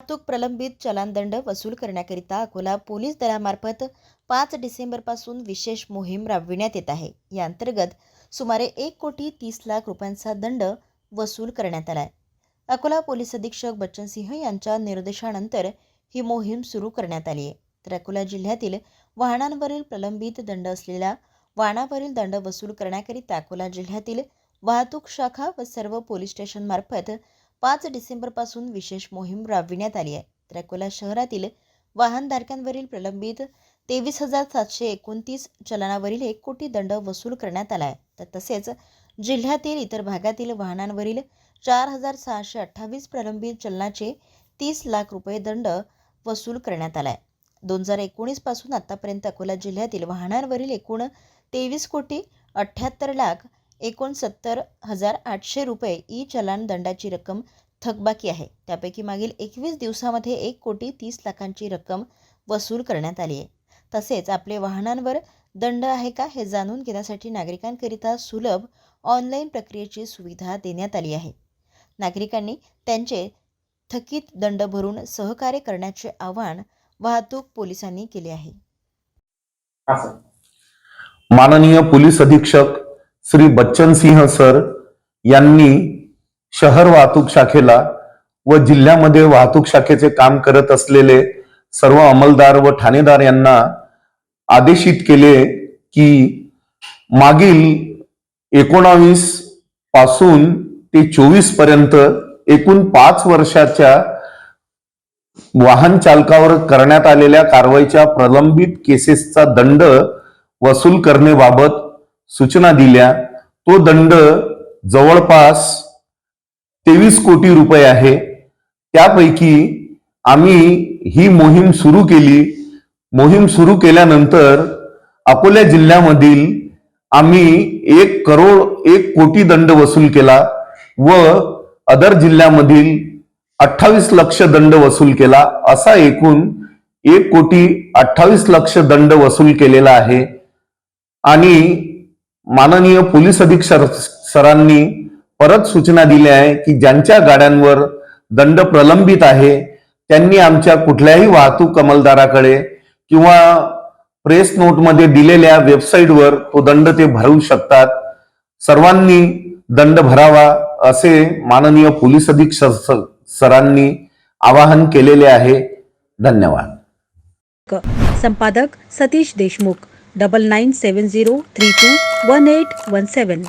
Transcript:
वाहतूक प्रलंबित चलानदंड वसूल करण्याकरिता अकोला पोलीस दलामार्फत पाच डिसेंबरपासून विशेष मोहीम राबविण्यात येत आहे. या अंतर्गत सुमारे एक कोटी तीस लाख रुपयांचा दंड वसूल करण्यात आला आहे अकोला पोलीस अधीक्षक बच्चनसिंह यांच्या निर्देशानंतर ही मोहीम सुरू करण्यात आली आहे. तर अकोला जिल्ह्यातील वाहनांवरील प्रलंबित दंड असलेल्या वाहनावरील दंड वसूल करण्याकरिता अकोला जिल्ह्यातील वाहतूक शाखा व सर्व पोलीस स्टेशनमार्फत पाच डिसेंबरपासून विशेष मोहीम राबविण्यात आली आहे. तर अकोला शहरातील वाहनधारकांवरील प्रलंबित तेवीस हजार सातशे एकोणतीस चलनावरील एक कोटी दंड वसूल करण्यात आला आहे. तर तसेच जिल्ह्यातील इतर भागातील वाहनांवरील चार हजार सहाशे अठ्ठावीस प्रलंबित चलनाचे तीस लाख रुपये दंड वसूल करण्यात आला आहे. दोन हजार एकोणीसपासून आत्तापर्यंत अकोला जिल्ह्यातील वाहनांवरील एकूण तेवीस कोटी अठ्ठ्याहत्तर लाख एकोणसत्तर हजार आठशे रुपये ई चलान दंडाची रक्कम थकबाकी आहे. त्यापैकी मागील एकवीस दिवसामध्ये एक कोटी तीस लाखांची रक्कम वसूल करण्यात आली आहे. तसेच आपले वाहनांवर दंड आहे का हे जाणून घेण्यासाठी नागरिकांकरिता सुलभ ऑनलाईन प्रक्रियेची सुविधा देण्यात आली आहे. नागरिकांनी त्यांचे थकीत दंड भरून सहकार्य करण्याचे आवाहन वाहतूक पोलिसांनी केले आहे. माननीय पोलीस अधीक्षक श्री बच्चन सिंह सर यांनी शहर वाहतूक शाखेला व जिल्ह्यामध्ये वाहतूक शाखेचे काम करत असलेले सर्व अंमलदार व ठाणेदार यांना आदेशित केले की मागील एकोणावीसपासून ते चोवीसपर्यंत एकूण पाच वर्षाच्या वाहन चालकावर करण्यात आलेल्या कारवाईच्या प्रलंबित केसेसचा दंड वसूल करण्याबाबत सूचना दिल्या तो दंड जवळपास तेवीस कोटी रुपये आहे. त्यापैकी आम्ही ही मोहीम सुरू केली. मोहीम सुरू केल्यानंतर अकोला जिल्ह्यामधील आम्ही एक करोड एक कोटी दंड वसूल केला व अदर जिल्ह्यामधील अठ्ठावीस लक्ष दंड वसूल केला. असा एकूण एक कोटी अठ्ठावीस लक्ष दंड वसूल केलेला आहे. आणि माननीय पोलीस अधीक्षक सरांनी परत सूचना दिल्या आहे की ज्यांच्या गाड्यांवर दंड प्रलंबित आहे त्यांनी आमच्या कुठल्याही वाहतूक अंमलदाराकडे किंवा प्रेस नोटमध्ये दिलेल्या वेबसाईटवर तो दंड ते भरू शकतात. सर्वांनी दंड भरावा असे माननीय पोलीस अधीक्षक सरांनी आवाहन केलेले आहे. धन्यवाद. संपादक सतीश देशमुख. 9970321817